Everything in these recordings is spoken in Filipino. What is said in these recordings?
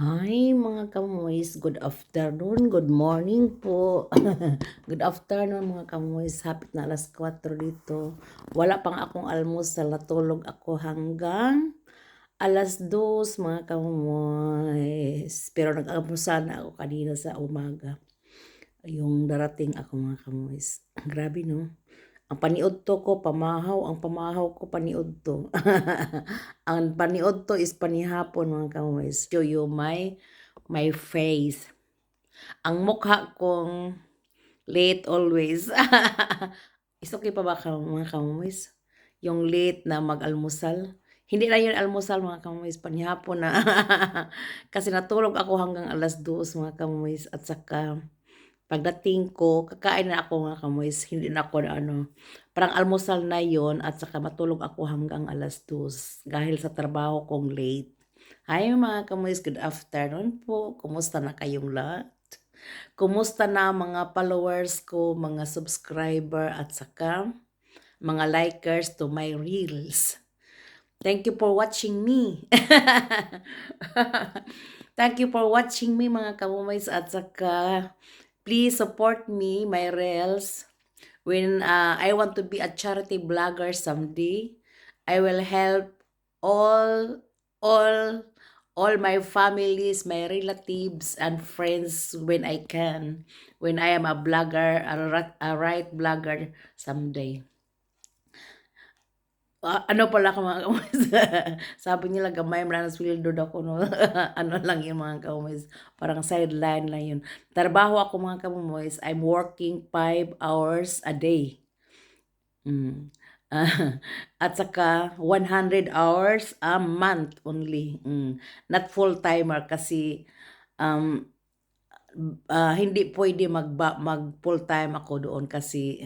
Hi mga kamoys, good afternoon, good morning po. good afternoon mga kamoys, hapit na alas 4 dito. Wala pang akong almusal, natulog ako hanggang alas 2 mga kamoys. Pero nag-almusal na ako kanina sa umaga. Yung darating ako mga kamoys. Grabe no? Ang paniod to ko, pamahaw. Ang pamahaw ko, paniod to. ang paniod to is panihapon mga kamoys. Show you my, my face. Ang mukha kong late always. is okay pa ba mga kamoys? Yung late na mag-almusal. Hindi na yun almusal mga kamoys, panihapon na. Kasi natulog ako hanggang alas 2 mga kamoys. At saka pagdating ko, kakain na ako mga kamoys, hindi na ako na ano, parang almusal na yon at saka matulog ako hanggang alas 2 dahil sa trabaho kong late. Hi mga kamoys, good afternoon po. Kumusta na kayong lahat? Kumusta na mga followers ko, mga subscriber at saka mga likers to my reels. Thank you for watching me. Thank you for watching me mga kamumays at saka please support me, my reels. When uh, I want to be a charity blogger someday, I will help all all all my families, my relatives and friends when I can. When I am a blogger, a, a right blogger someday. Ah, ano pala mga kamis? Sabi nila gamay mo na ng sweldo daw ko no. ano lang yung mga kamis. Parang sideline lang yun. Trabaho ako mga kamis. I'm working 5 hours a day. Mm. Ah, at saka 100 hours a month only. Mm. Not full timer kasi um ah, hindi pwede mag mag full time ako doon kasi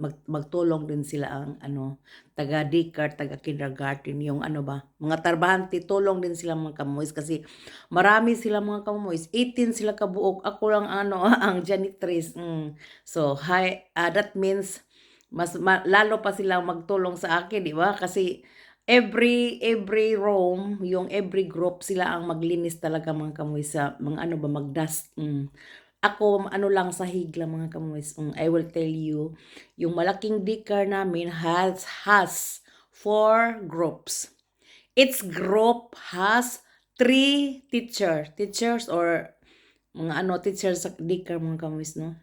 mag, magtulong din sila ang ano taga daycare, taga kindergarten, yung ano ba, mga tarbahante, tulong din sila mga kamoys kasi marami sila mga kamoys, 18 sila kabuok, ako lang ano, ang janitress. Mm. So, hi, uh, that means mas ma, lalo pa sila magtulong sa akin, di ba? Kasi every every room, yung every group sila ang maglinis talaga mga kamoy sa mga ano ba magdust. Mm ako ano lang sa higla mga kamuis. Um, I will tell you, yung malaking daycare namin has has four groups. Its group has three teacher, teachers or mga ano teachers sa daycare mga kamuis no.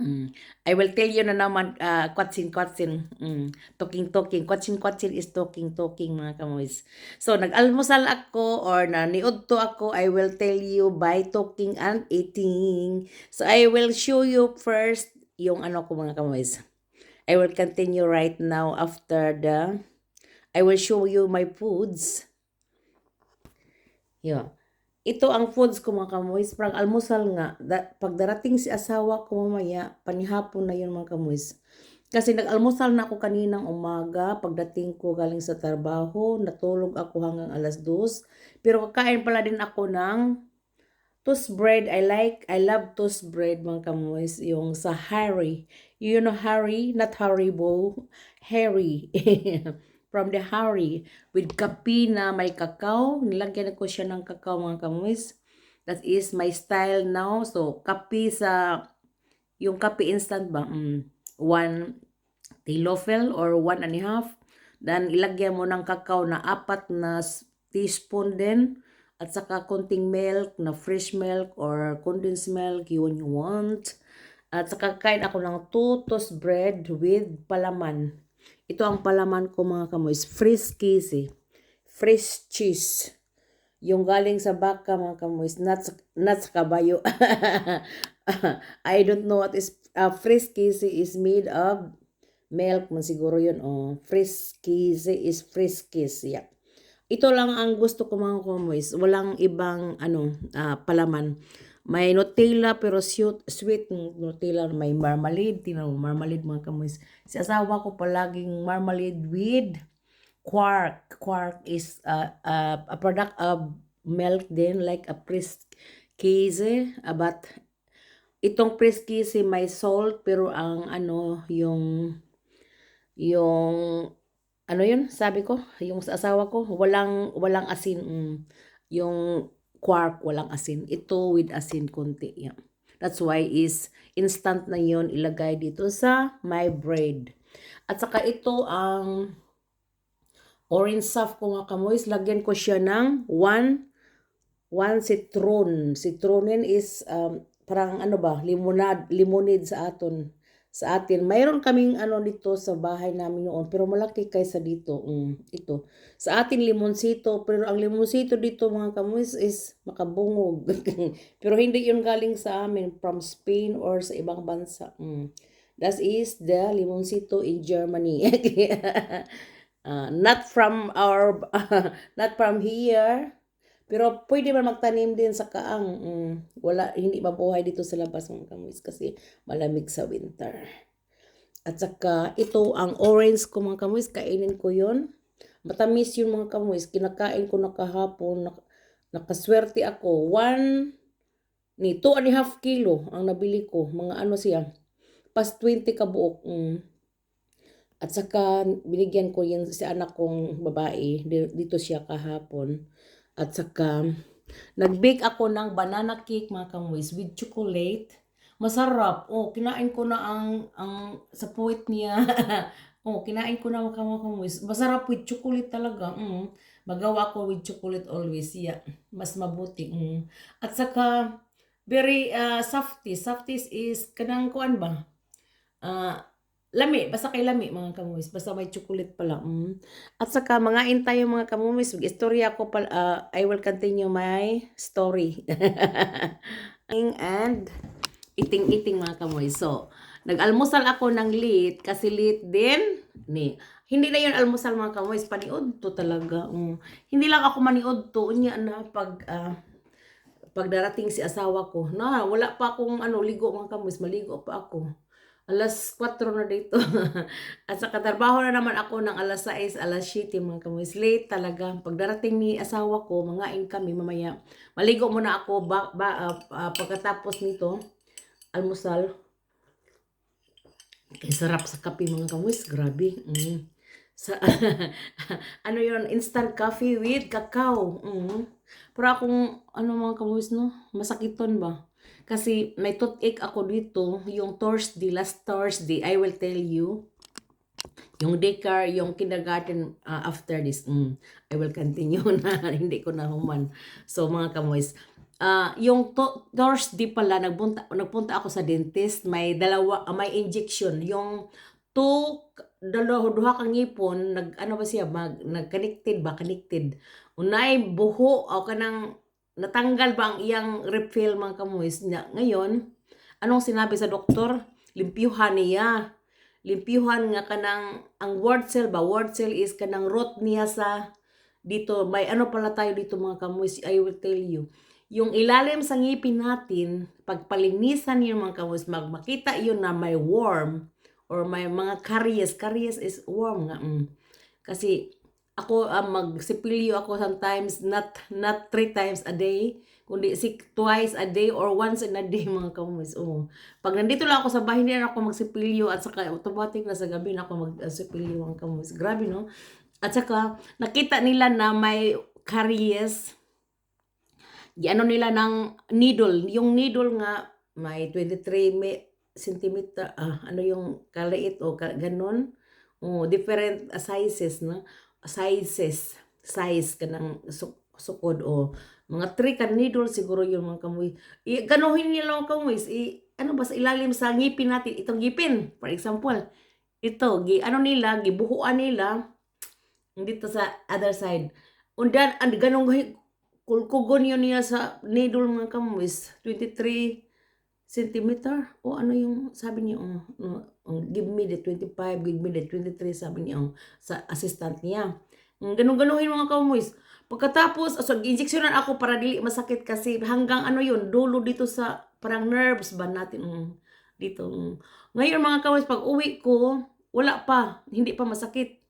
Mm. I will tell you na naman, uh, kwatsin, kwatsin, mm. talking, talking, kwatsin, kwatsin is talking, talking, mga kamoys. So, nag-almusal ako or naniudto ako, I will tell you by talking and eating. So, I will show you first yung ano ko, mga kamoys. I will continue right now after the, I will show you my foods. Yeah. Ito ang foods ko mga kamoys. Parang almusal nga. Da, pag si asawa ko mamaya, panihapon na yun mga kamoys. Kasi nag-almusal na ako kaninang umaga. Pagdating ko galing sa trabaho, natulog ako hanggang alas 2. Pero kakain pala din ako ng toast bread. I like, I love toast bread mga kamoys. Yung sa Harry. You know Harry? Not Haribo. Harry. from the Harry with kape na may kakao. Nilagyan ko siya ng kakao mga kamuis. That is my style now. So, kape sa, yung kape instant ba? Mm, one teelofel or one and a half. Then, ilagyan mo ng kakao na apat na teaspoon din. At saka konting milk na fresh milk or condensed milk, yun you want. At saka kain ako ng two toast bread with palaman. Ito ang palaman ko mga kamoys. Fresh cheese. Fresh cheese. Yung galing sa baka mga kamoys. Not, not sa kabayo. I don't know what is... Uh, fresh cheese is made of milk man siguro yun. Oh. Fresh cheese is fresh cheese. Yeah. Ito lang ang gusto ko mga kamoys. Walang ibang ano uh, palaman. May Nutella pero sweet, sweet Nutella. May marmalade. Tingnan marmalade mga kamoys. Si asawa ko palaging marmalade with quark. Quark is uh, uh, a product of milk din like a pressed cheese. Uh, but itong pressed cheese may salt pero ang ano yung yung ano yun sabi ko yung sa asawa ko walang walang asin mm, yung quark, walang asin. Ito with asin konti. Yeah. That's why is instant na yon ilagay dito sa my bread. At saka ito ang orange soft ko mga kamoys. Lagyan ko siya ng one one citron. Citronin is um, parang ano ba, limonad, limonade sa aton sa atin. Mayroon kaming ano dito sa bahay namin noon, pero malaki kaysa dito. Mm, ito. Sa atin limonsito, pero ang limonsito dito mga kamuis is makabungog. pero hindi yun galing sa amin from Spain or sa ibang bansa. Mm. That is the limonsito in Germany. uh, not from our not from here. Pero pwede man magtanim din sa kaang. Mm, wala, hindi mabuhay dito sa labas mga kamuis kasi malamig sa winter. At saka ito ang orange ko mga kamuis, kainin ko yon. Matamis yun mga kamuis, kinakain ko na kahapon, nak nakaswerte ako. One, ni 2 and a half kilo ang nabili ko. Mga ano siya, pas 20 kabuok. Mm. At saka binigyan ko yun si anak kong babae, Di- dito siya kahapon. At saka, nag-bake ako ng banana cake mga kamuis with chocolate. Masarap. Oh, kinain ko na ang, ang sa puwit niya. oh, kinain ko na mga kamuis. Masarap with chocolate talaga. Mm. Magawa ko with chocolate always. Yeah. Mas mabuti. Mm. At saka, very uh, softy. Softies is, kanang kuan ba? Ah, lami, basta kay lami mga kamumis, basta may chocolate pala. Mm. At saka mga tayo mga kamumis, istorya ko pala, ah, I will continue my story. and iting-iting mga kamumis. So, nag-almusal ako ng late kasi late din ni hindi na yun almusal mga kamumis, paniod to talaga. Mm. Hindi lang ako maniod to, unya na pag ah, pag darating si asawa ko, na wala pa akong ano, ligo mga kamuis, maligo pa ako. Alas 4 na dito. At sa katrabaho na naman ako ng alas 6, alas 7 mga kamuis. Late talaga. Pag darating ni asawa ko, mangain kami mamaya. Maligo muna ako ba, ba, ah, ah, pagkatapos nito, almusal. Kaya sarap sa kape mga kamuis. Grabe. Mm. Sa, ano yon instant coffee with cacao. Mm. Pero akong, ano mga kamuis, no? Masakiton ba? Kasi may toothache ako dito, yung Thursday, last Thursday, I will tell you, yung daycare, yung kindergarten uh, after this, mm, I will continue na, hindi ko na human. So mga kamoys, uh, yung to- Thursday pala, nagpunta, nagpunta ako sa dentist, may dalawa, uh, may injection, yung two, dalawa, duha kang ngipon, nag, ano ba siya, mag, nag-connected ba, connected. Unay, buho, o kanang, natanggal ba ang iyang refill mga kamuis na ngayon anong sinabi sa doktor? Limpyuhan niya. Limpyuhan nga kanang ang word cell ba? Word cell is kanang root niya sa dito. May ano pala tayo dito mga kamuis? I will tell you. Yung ilalim sa ngipin natin pagpalinisan yun mga kamuis magmakita yun na may worm or may mga caries caries is worm nga mm. kasi ako uh, magsipilyo ako sometimes not not three times a day kundi si twice a day or once in a day mga kamumis. Oo. Pag nandito lang ako sa bahay hindi na ako magsipilyo at saka automatic na sa gabi na ako magsipilyo mga kamumis. Grabe no? At saka nakita nila na may caries. Ano nila ng needle. Yung needle nga may 23 may centimeter ah, ano yung kaliit o ganun? Oh, different sizes no sizes size ka ng su- sukod o mga three ka needle siguro yung mga kamoy. I, ganuhin nila mga kamoy i, ano ba sa ilalim sa ngipin natin itong ngipin. For example ito gi ano nila gibuhuan nila dito sa other side. Undan and ganong kulkugon yun niya sa needle mga kamoy 23 centimeter? O ano yung sabi niya oh, no, oh, give me the 25 give me the 23 sabi niya oh, sa assistant niya. Mm, ganun-ganuhin mga kamoys pagkatapos so injeksyonan ako para dili masakit kasi hanggang ano yun dulo dito sa parang nerves ba natin mm, dito mm. ngayon mga kamoys pag uwi ko wala pa hindi pa masakit.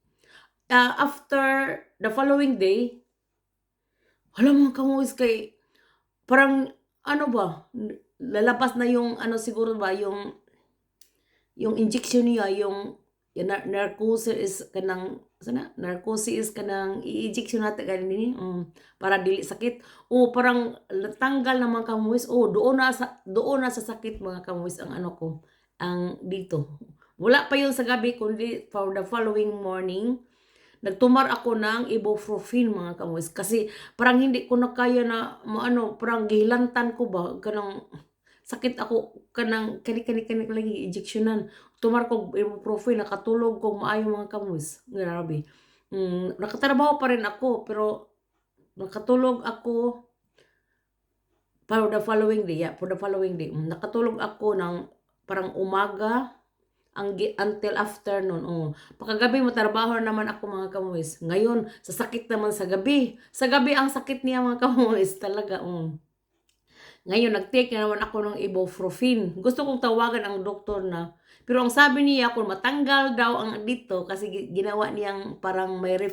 Ah, after the following day wala mga kamoys kay parang ano ba lalabas na yung ano siguro ba yung yung injection niya yung yan nar- narcosis is kanang sana narcosis is kanang i-injection natin kanini um, para dili sakit. O parang tanggal na mga kamuis o doon na sa doon na sa sakit mga kamuis ang ano ko ang dito. Wala pa yun sa gabi kundi for the following morning nagtumar ako ng ibuprofen mga kamuis kasi parang hindi ko na kaya na maano parang gihilantan ko ba kanang sakit ako kanang kani kani kani lagi injectionan tumar ko ibuprofen nakatulog ko maayo mga kamuis grabe. Mm, nakatrabaho pa rin ako pero nakatulog ako for the following day. Yeah, for the following day. Mm, nakatulog ako ng parang umaga ang until afternoon. Oh pagkagabi matrabaho naman ako mga kamuis ngayon sa sakit naman sa gabi. Sa gabi ang sakit niya mga kamuis talaga. Mm. Ngayon, nag-take na naman ako ng ibuprofen. Gusto kong tawagan ang doktor na. Pero ang sabi niya, kung matanggal daw ang dito, kasi gi- ginawa niyang parang may